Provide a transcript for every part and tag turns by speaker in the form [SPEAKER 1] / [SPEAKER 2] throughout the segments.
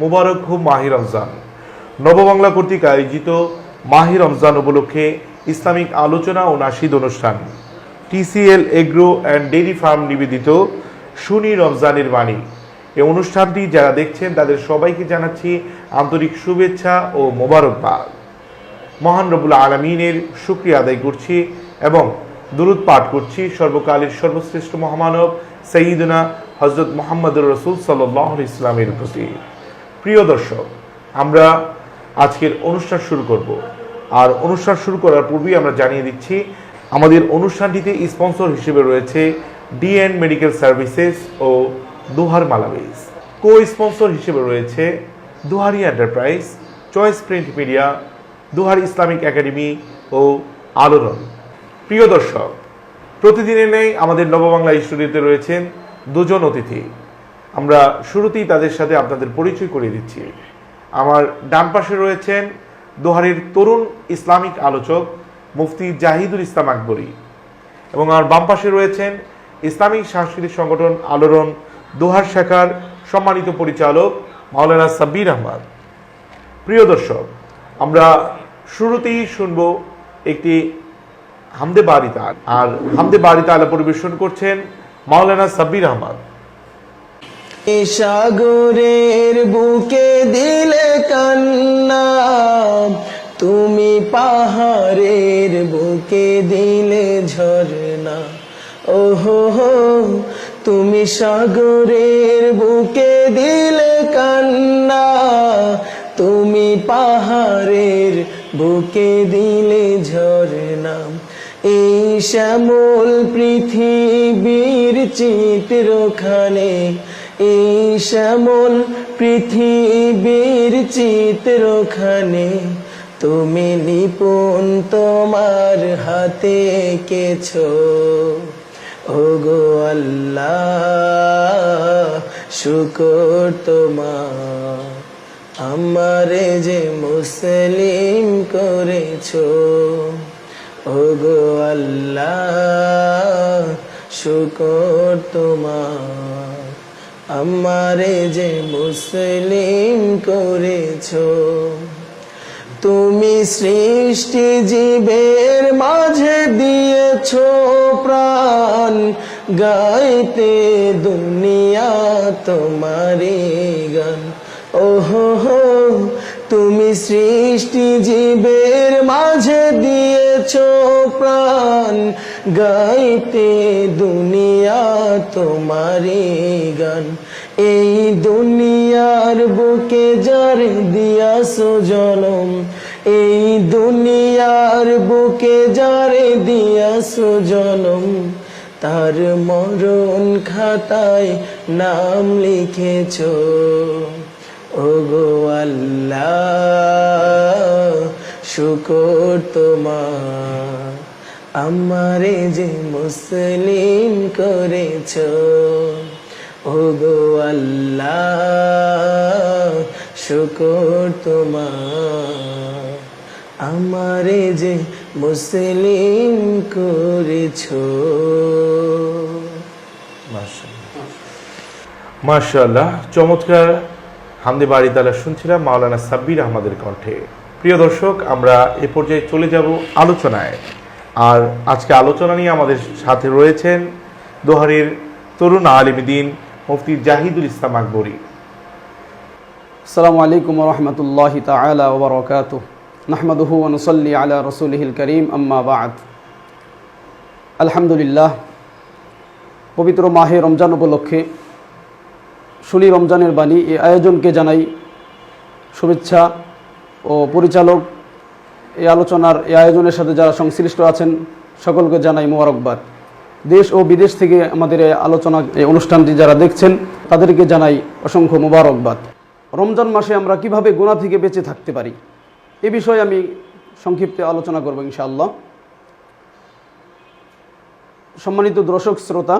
[SPEAKER 1] মুবারক হু মাহি রমজান। নববাংলা কর্তৃক আয়োজিত মাহি রমজান উপলক্ষে ইসলামিক আলোচনা ও নাশিদ অনুষ্ঠান, TCL agro and dairy farm নিবেদিত শুনি রমজানের বাণী। এই অনুষ্ঠানটি যারা দেখছেন, তাদের সবাইকে জানাচ্ছি আন্তরিক শুভেচ্ছা ও মোবারকবাদ। মহান রবুল আলমিনের শুক্রিয়া আদায় করছি এবং দুরুদ পাঠ করছি সর্বকালের সর্বশ্রেষ্ঠ মহামানব, সঈদনা হজরত মোহাম্মদুর রসুল সাল্লাহ ইসলামের প্রতি। প্রিয় দর্শক, আমরা আজকের অনুষ্ঠান শুরু করব। আর অনুষ্ঠান শুরু করার পূর্বেই আমরা জানিয়ে দিচ্ছি, আমাদের অনুষ্ঠানটিতে স্পন্সর হিসেবে রয়েছে ডিএন মেডিকেল সার্ভিসেস ও দোহার মালাবেস কো স্পন্সর হিসেবে রয়েছে Dohari enterprise, choice print media, Dohar Islamic academy ও আলোড়ন। প্রিয় দর্শক প্রতিদিনের নেই আমাদের নববাংলা স্টুডিওতে রয়েছেন দুজন অতিথি। আমরা শুরুতেই তাদের সাথে আপনাদের পরিচয় করিয়ে দিচ্ছি। আমার ডান পাশে রয়েছেন দোহারের তরুণ ইসলামিক আলোচক মুফতি জাহিদুল ইসলাম আকবরী এবং আমার বাম পাশে রয়েছেন ইসলামিক সাংস্কৃতিক সংগঠন আলোড়ন দোহার শাখার সম্মানিত পরিচালক মাওলানা সাব্বির আহমদ। প্রিয় দর্শক, আমরা শুরুতেই শুনব একটি হামদে বাড়ি তাল আর হামদে বাড়ি তালা পরিবেশন করছেন মাওলানা সাব্বির আহমদ।
[SPEAKER 2] সাগরের বুকে দিলে কান্না, তুমি পাহাড়ের বুকে দিলে ঝরনা ওহো তুমি সাগরের বুকে দিলে কান্না, তুমি পাহাড়ের বুকে দিলে ঝরনা এই শ্যামল পৃথিবীর চিত্রখানে এই শ্যামল পৃথিবীর চিত্রখানে, তুমি নিপুণ তোমার হাতে কেছো ওগো আল্লাহ, শুকর তোমার, আমারে যে মুসলিম করেছ। ওগো আল্লাহ, শুকর তোমার। আমারে যে মুসলিম করেছ, তুমি সৃষ্টি জীবের মাঝে দিয়েছ প্রাণ, গাইতে দুনিয়া তোমারে গান। ওহো, তুমি সৃষ্টি জীবের মাঝে দিয়েছ প্রাণ গাইতে দুনিয়া তোমারে গান। এই দুনিয়ার বুকে যার দিয়াছ জনম এই দুনিয়ার বুকে যারে দিয়াছ জনম তার মরণ খাতায় নাম লিখেছ। ওগো আল্লাহ। শুকর তোমার। আমারে যে মুসলিম করেছ, ওগো আল্লাহ, শুকর তোমার। আমারে যে মুসলিম করেছ।
[SPEAKER 1] মাশাআল্লাহ। চমৎকার হামদে বাড়ি তালা শুনছিলাম মাওলানা সাব্বির আহমদের কণ্ঠে। প্রিয় দর্শক, আমরা এ পর্যায়ে চলে যাব আলোচনায়। আর আজকে আলোচনা নিয়ে আমাদের সাথে রয়েছেন দোহারের তরুণ আলিমদিন মুফতি জাহিদুল ইসলাম আকবরি।
[SPEAKER 3] সালামু আলাইকুম রহমতুল্লাহ তালা ওবরকাত অনুসল্লি আলা রসুলহিল করিম আম্মাবাদ আলহামদুলিল্লাহ, পবিত্র মাহে রমজান উপলক্ষে শুনি রমজানের বাণী এ আয়োজনকে জানাই শুভেচ্ছা ও পরিচালক এই আলোচনার, এই আয়োজনের সাথে যারা সংশ্লিষ্ট আছেন, সকলকে জানাই মোবারকবাদ। দেশ ও বিদেশ থেকে আমাদের এই আলোচনা, এই অনুষ্ঠানটি যারা দেখছেন, তাদেরকে জানাই অসংখ্য মোবারকবাদ। রমজান মাসে আমরা কীভাবে গোনা থেকে বেঁচে থাকতে পারি, এ বিষয়ে আমি সংক্ষিপ্তে আলোচনা করব ইনশাআল্লাহ। সম্মানিত দর্শক, শ্রোতা,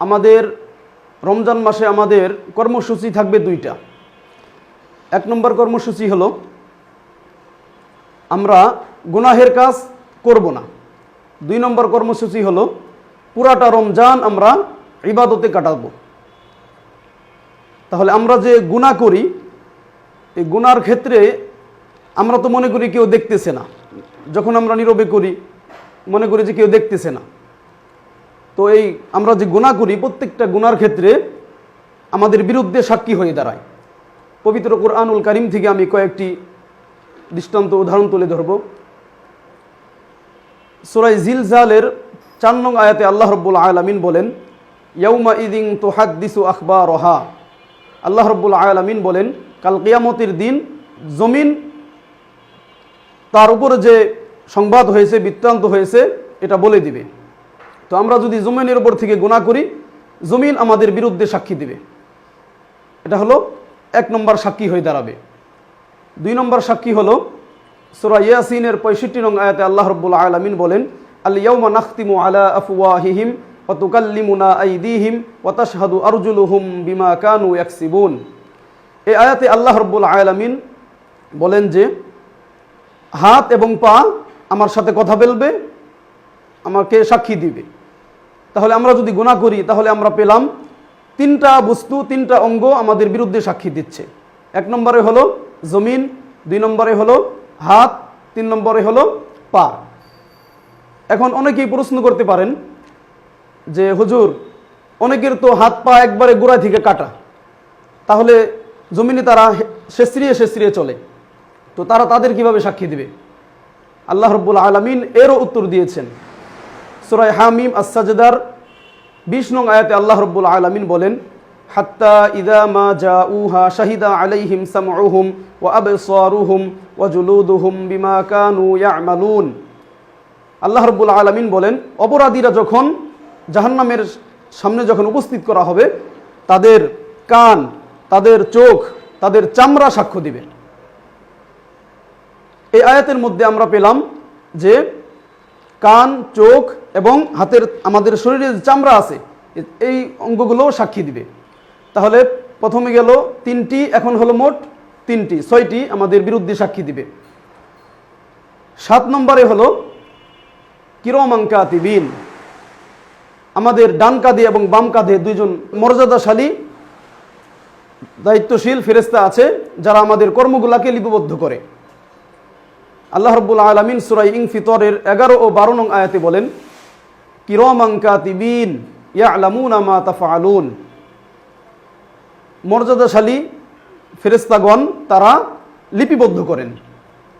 [SPEAKER 3] আমাদের রমজান মাসে আমাদের কর্মসূচি থাকবে দুইটা। এক নম্বর কর্মসূচি হলো, আমরা গুনাহের কাজ করব না। দুই নম্বর কর্মসূচি হলো, পুরাটা রমজান আমরা ইবাদতে কাটাবো। তাহলে আমরা যে গুনাহ করি, এই গুনার ক্ষেত্রে আমরা তো মনে করি কেউ দেখতেছে না। যখন আমরা নীরবে করি, মনে করি যে কেউ দেখতেছে না। তো এই আমরা যে গুনাহ করি, প্রত্যেকটা গুনার ক্ষেত্রে আমাদের বিরুদ্ধে সাক্ষী হয়ে দাঁড়ায়। পবিত্র কোরআনুল কারিম থেকে আমি কয়েকটি দৃষ্টান্ত, উদাহরণ তুলে ধরব। সুরাই জিলজালের চার নং আয়াতে আল্লাহ রব্বুল আলামিন বলেন ইয়ৌমা ইদিং তোহাদ্দিসু আখবা রহা আল্লাহ রব্বুল আলামিন বলেন, কাল কিয়ামতের দিন জমিন তার উপরে যে সংবাদ হয়েছে, বৃত্তান্ত হয়েছে, এটা বলে দিবে। তো আমরা যদি জমিনের উপর থেকে গুণা করি, জমিন আমাদের বিরুদ্ধে সাক্ষী দিবে। এটা হলো এক নম্বর সাক্ষী হয়ে দাঁড়াবে। দুই নম্বর সাক্ষী হলো সুরা ইয়াসিনের পঁয়ষট্টি নং আয়াতে আল্লাহ রব্বুল আলমিন বলেন আলিয়াউমা নাখতিমু আলা আফওয়াহিহিম ওয়া তুকাল্লিমুনা আইদিহিম ওয়া তাশহাদু আরজুলুহুম বিমা কানু ইয়াকসিবুন। এই আয়াতে আল্লাহ রব্বুল আলামিন বলেন যে, হাত এবং পা আমার সাথে কথা বলবে, আমাকে সাক্ষী দিবে। তাহলে আমরা যদি গুণা করি, তাহলে আমরা পেলাম তিনটা বস্তু, তিনটা অঙ্গ আমাদের বিরুদ্ধে সাক্ষী দিচ্ছে। এক নম্বরে হলো জমিন, দুই নম্বরে হলো হাত, তিন নম্বরে হলো পা। এখন অনেকেই প্রশ্ন করতে পারেন যে, হুজুর, অনেকের তো হাত, পা একবারে গোড়া থেকে কাটা। তাহলে জমিনে তারা শেষরিয়ে শেষরিয়ে চলে। তো তারা তাদের কীভাবে সাক্ষী দিবে? আল্লাহ রব্বুল আলমিন এরও উত্তর দিয়েছেন। সুরাই হামিম আসাজদার বিশ নং আয়াতে আল্লাহ রব্বুল আলমিন বলেন, হাত্তা ইদা মা জা উহা শাহিদা আলাইহিম সামউহুম ওয়া আবসারুহুম ওয়া জুলুদুহুম বিমা কানু ইয়ামালুন। আল্লাহ রব্বুল আলমিন বলেন, অপরাধীরা যখন জাহান্নামের সামনে যখন উপস্থিত করা হবে, তাদের কান, তাদের চোখ, তাদের চামড়া সাক্ষ্য দিবে। এই আয়াতের মধ্যে আমরা পেলাম যে কান, চোখ এবং হাতের আমাদের শরীরে যে চামড়া আছে, এই অঙ্গগুলোও সাক্ষী দিবে। তাহলে প্রথমে গেল তিনটি, এখন হলো মোট তিনটি, ছয়টি আমাদের বিরুদ্ধে সাক্ষী দিবে। সাত নম্বরে হল হলো কিরমাঙ্কাতিবিন আমাদের ডান কাঁধে এবং বাম কাঁধে দুইজন মর্যাদাশালী, দায়িত্বশীল ফেরেস্তা আছে, যারা আমাদের কর্মগুলাকে লিপিবদ্ধ করে। আল্লাহ রব্বুল আলমিন সুরাই ইং ফিতরের এগারো ও বারো নং আয়াতে বলেন কিরমাঙ্কাতিবিন ইয়া আলামুন আমা তাফালুন মর্যাদাশালী ফেরেস্তাগণ তারা লিপিবদ্ধ করেন।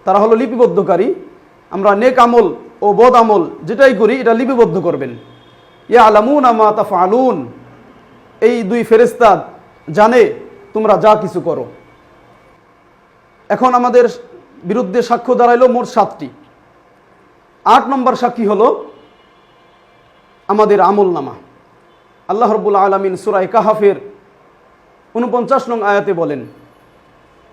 [SPEAKER 3] তারা হলো লিপিবদ্ধকারী। আমরা নেক আমল ও বদ আমল যেটাই করি, এটা লিপিবদ্ধ করবেন। ইয়া আলামুন আমা তাফালুন এই দুই ফেরেস্তা জানে তোমরা যা কিছু করো। এখন আমাদের বিরুদ্ধে সাক্ষ্য দাঁড়াইলো মোট সাতটি। আট নম্বর সাক্ষী হলো আমাদের আমল নামা। আল্লাহ রব্বুল আলমিন সুরাই কাহাফের উনপঞ্চাশ নং আয়াতে বলেন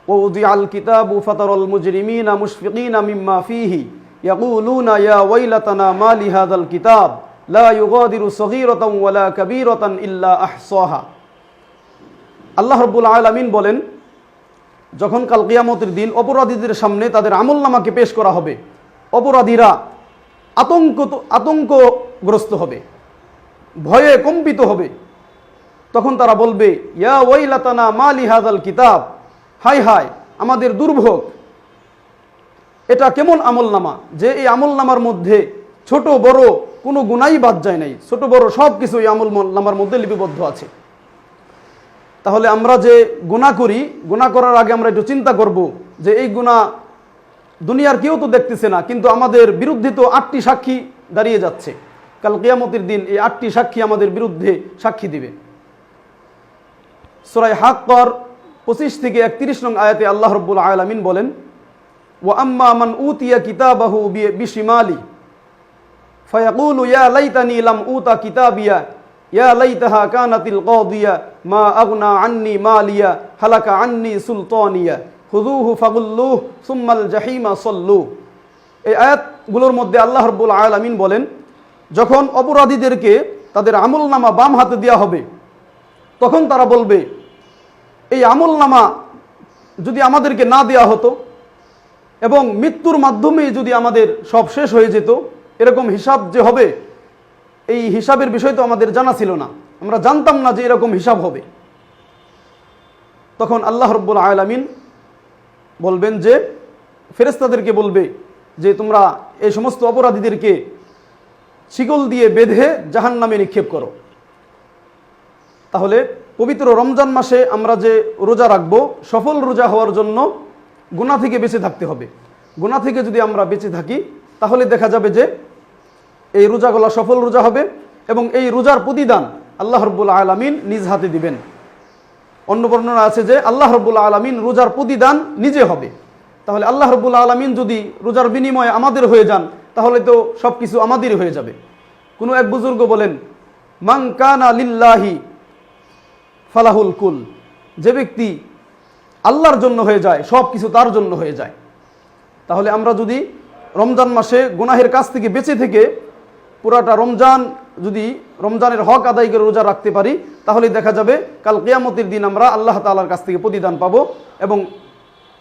[SPEAKER 3] ও আল কিতাবু ফাতারল মুজরিমিনা মুশফিকিনা মিম্মা ফিহি ইয়াকুলুনা ইয়া ওয়াইলাতানা মা লিহাদাল কিতাব লা ইউগাদিরু সগীরাতান ওয়ালা কাবীরাতান ইল্লা আহসাহা। আল্লাহ রব্বুল আলামিন বলেন যখন কাল কিয়ামতের দিন অপরাধীদের সামনে তাদের আমল নামাকে পেশ করা হবে, অপরাধীরা আতঙ্ক আতঙ্কগ্রস্ত হবে, ভয়ে কম্পিত হবে। তখন তারা বলবে, ইয়া ওয়াইলাতানা, মা লিহাদাল কিতাব? হাই হাই, আমাদের দুর্ভোগ। এটা কেমন আমল নামা যে এই আমল নামার মধ্যে ছোট, বড় কোনো গুণাই বাদ যায় নাই। ছোট, বড় সব কিছু এই আমল নামার মধ্যে লিপিবদ্ধ আছে। তাহলে আমরা যে গুণা করি গুণা করার আগে আমরা একটু চিন্তা করব যে এই গুণা দুনিয়ার কেউ তো দেখতেছে না, কিন্তু আমাদের বিরুদ্ধে তো আটটি সাক্ষী দাঁড়িয়ে যাচ্ছে। কাল কেয়ামতির দিন এই আটটি সাক্ষী আমাদের বিরুদ্ধে সাক্ষী দিবে। সরাই হাক কর পঁচিশ থেকে একত্রিশ নং আয়াতে আল্লাহ রব্বুল আয়ালামিন বলেন ও আম্মা আমান উতিয়া কিতাবাহু বিশিমালি। ফয়াকুল, ইয়া লাইতানি লাম উতা কিতাবিয়া। ইয়া লাইতাহা কানাতিল কদিয়া। মা আগনা আন্নি মালিয়া, হালাকা আন্নি সুলতানিয়া। হুদুহু ফাগুল্লুহ সুম্মাল জাহিমা সল্লু। এই আয়াতগুলোর মধ্যে আল্লাহ রব্বুল আলামিন বলেন, যখন অপরাধীদেরকে তাদের আমল নামা বাম হাতে দেওয়া হবে, তখন তারা বলবে, এই আমল নামা যদি আমাদেরকে না দেওয়া হতো এবং মৃত্যুর মাধ্যমে যদি আমাদের সব শেষ হয়ে যেত, এরকম হিসাব যে হবে, এই হিসাবের বিষয় তো আমাদের জানা ছিল না। আমরা জানতাম না যে এরকম হিসাব হবে। তখন আল্লাহ রব্বুল আলামিন বলবেন যে ফেরেস্তাদেরকে বলবে যে, তোমরা এই সমস্ত অপরাধীদেরকে শিকল দিয়ে বেঁধে জাহান নামে নিক্ষেপ করো। তাহলে পবিত্র রমজান মাসে আমরা যে রোজা রাখব, সফল রোজা হওয়ার জন্য গুণা থেকে বেঁচে থাকতে হবে। গুণা থেকে যদি আমরা বেঁচে থাকি, তাহলে দেখা যাবে যে, এই রোজাগুলা সফল রোজা হবে এবং এই রোজার প্রতিদান আল্লাহ রব্বুল আলমিন নিজ হাতে দিবেন। অন্য বর্ণনা আছে যে আল্লাহ রব্বুল আলমিন রোজার প্রতিদান নিজে হবে। তাহলে আল্লাহ রব্বুল আলমিন যদি রোজার বিনিময়ে আমাদের হয়ে যান, তাহলে তো সব কিছু আমাদেরই হয়ে যাবে। কোনো এক বুজুর্গ বলেন মাং কানা লিল্লাহি ফালাহুল কুল। যে ব্যক্তি আল্লাহর জন্য হয়ে যায় সব কিছু তার জন্য হয়ে যায়। তাহলে আমরা যদি রমজান মাসে গুনাহের কাছ থেকে বেঁচে থেকে পুরাটা রমজান যদি রমজানের হক আদায় করে রোজা রাখতে পারি, তাহলে দেখা যাবে কাল কেয়ামতের দিন আমরা আল্লাহ তালার কাছ থেকে প্রতিদান পাবো এবং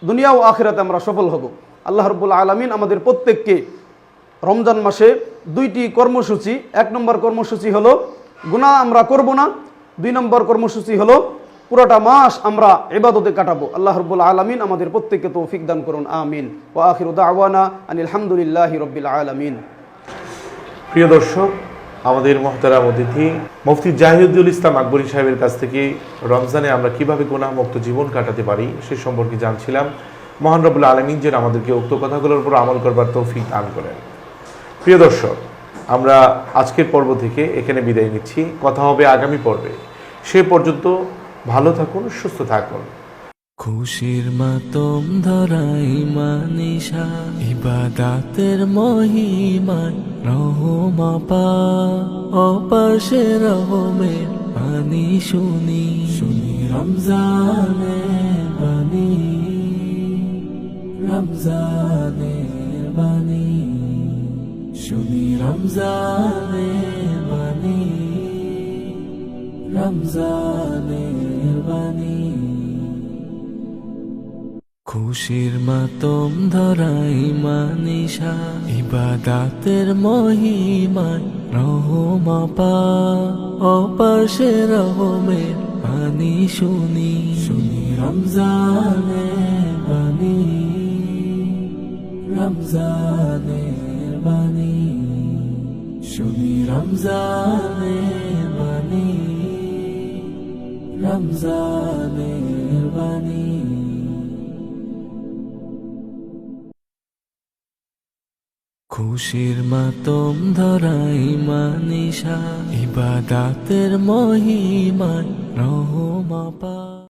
[SPEAKER 3] দুনিয়া ও আখেরাতে আমরা সফল হব। আল্লাহ রব্বুল আলমিন আমাদের প্রত্যেককে রমজান মাসে দুইটি কর্মসূচি, এক নম্বর কর্মসূচি হলো গুনাহ আমরা করব না, দুই নম্বর কর্মসূচি হলো পুরোটা মাস আমরা এবাদতে কাটাবো। আল্লাহ রব্বুল আলমিন আমাদের প্রত্যেককে তৌফিক দান করুন, আমিন। ও আখির দাওয়ানা আনিল হামদুলিল্লাহি রব্বিল আলমিন।
[SPEAKER 1] প্রিয় দর্শক আমাদের মহতারাম অতিথি, মুফতি জাহিদুল ইসলাম আকবরী সাহেবের কাছ থেকে রমজানে আমরা কীভাবে গুনাহমুক্ত জীবন কাটাতে পারি সে সম্পর্কে জানছিলাম। মহান রবুল্লা আলমিন যেন আমাদেরকে উক্ত কথাগুলোর উপর আমল করবার তৌফিক দান করেন। প্রিয় দর্শক, আমরা আজকের পর্ব থেকে এখানে বিদায় নিচ্ছি। কথা হবে আগামী পর্বে। সে পর্যন্ত ভালো থাকুন, সুস্থ থাকুন।
[SPEAKER 4] খুশির মাতম ধরাই মানিসা, ইবাদাতের মহিমায় রহমা পা। অপাশে রহমের পানি শুনি শুনি রমজানের বাণী রমজানের বাণী, শুনি রমজানের বাণী রমজানের খুশির মাতম ধরাই মানিসা। ইবাদাতের মহিমায় রহমা পা। অপাশে রহমের পানি শুনি। শুনি রমজানের বাণী। রমজানের বাণী। শুনি রমজানের বাণী। রমজানের বাণী। খুশির মাতম ধরাই মানিসা ইবাদাতের মহিমায় রহমা পা